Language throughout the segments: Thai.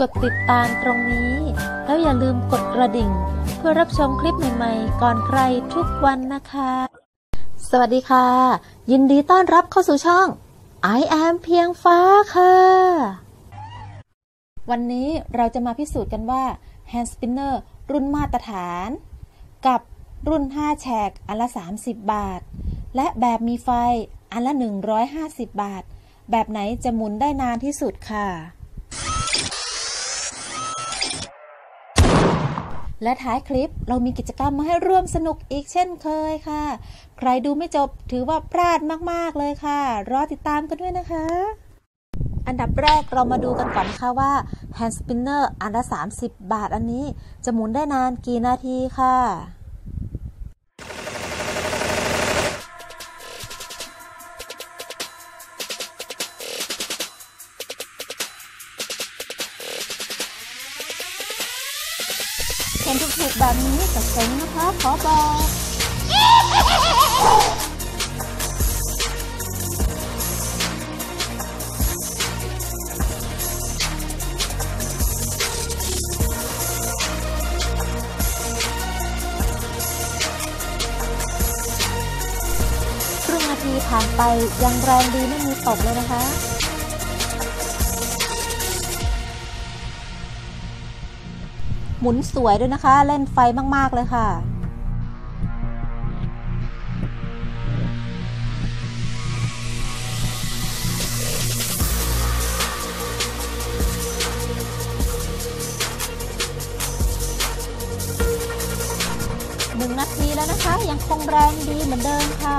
กดติดตามตรงนี้ แล้วอย่าลืมกดกระดิ่ง เพื่อรับชมคลิปใหม่ๆ ก่อนใครทุกวันนะคะ สวัสดีค่ะ ยินดีต้อนรับเข้าสู่ช่อง I am เพียงฟ้าค่ะ วันนี้เราจะมาพิสูจน์กันว่า Hand Spinner รุ่นมาตรฐาน กับรุ่น 5 แฉกอันละ 30 บาท และแบบมีไฟอันละ 150 บาท แบบไหนจะหมุนได้นานที่สุดค่ะ และท้ายคลิปเรามีกิจกรรมมาให้ร่วมสนุกอีกเช่นเคยค่ะ ใครดูไม่จบถือว่าพลาดมากๆเลยค่ะ รอติดตามกันด้วยนะคะ อันดับแรกเรามาดูกันก่อนนะคะว่า hand spinner อันละ 30 บาทอันนี้ จะหมุนได้นานกี่นาทีค่ะ เห็นถูกๆแบบนี้จะเซ็งนะคะ ขอบอกครึ่งนาทีผ่านไปยังแรงดีไม่มีตกเลยนะคะ หมุนสวยด้วยนะคะ เล่นไฟมากๆเลยค่ะหนึ่งนาทีแล้วนะคะ ยังคงแรงดีเหมือนเดิมค่ะ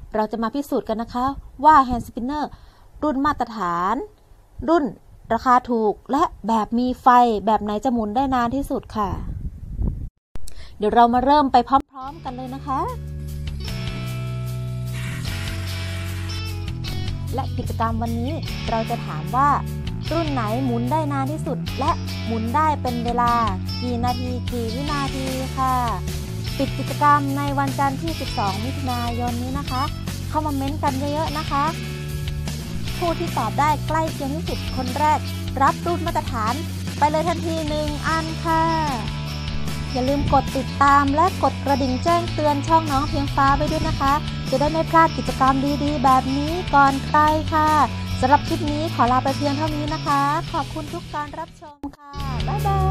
เราจะมาพิสูจน์กันนะคะ ว่า Hand Spinner รุ่นมาตรฐาน รุ่นราคาถูกและแบบมีไฟแบบไหนจะหมุนได้นานที่สุดค่ะ เดี๋ยวเรามาเริ่มไปพร้อม ๆ กันเลยนะคะ และกิจกรรมวันนี้เราจะถามว่า รุ่นไหนหมุนได้นานที่สุด และหมุนได้เป็นเวลา กี่นาทีกี่วินาทีค่ะ ปิดกิจกรรมในวันจันทร์ที่ 12 มิถุนายนนี้นะคะ เข้ามาเม้นต์กันเยอะๆนะคะ ผู้ที่ตอบได้ใกล้เคียงที่สุดคนแรก รับรุ่นมาตรฐาน ไปเลยทันทีหนึ่งอันค่ะ อย่าลืมกดติดตามและกดกระดิ่งแจ้งเตือนช่องน้องเพียงฟ้าไปด้วยนะคะ จะได้ไม่พลาดกิจกรรมดีๆ แบบนี้ก่อนใครค่ะสำหรับคลิปนี้ขอลาไปเพียงเท่านี้นะคะ ขอบคุณทุกการรับชมค่ะ บ๊ายบาย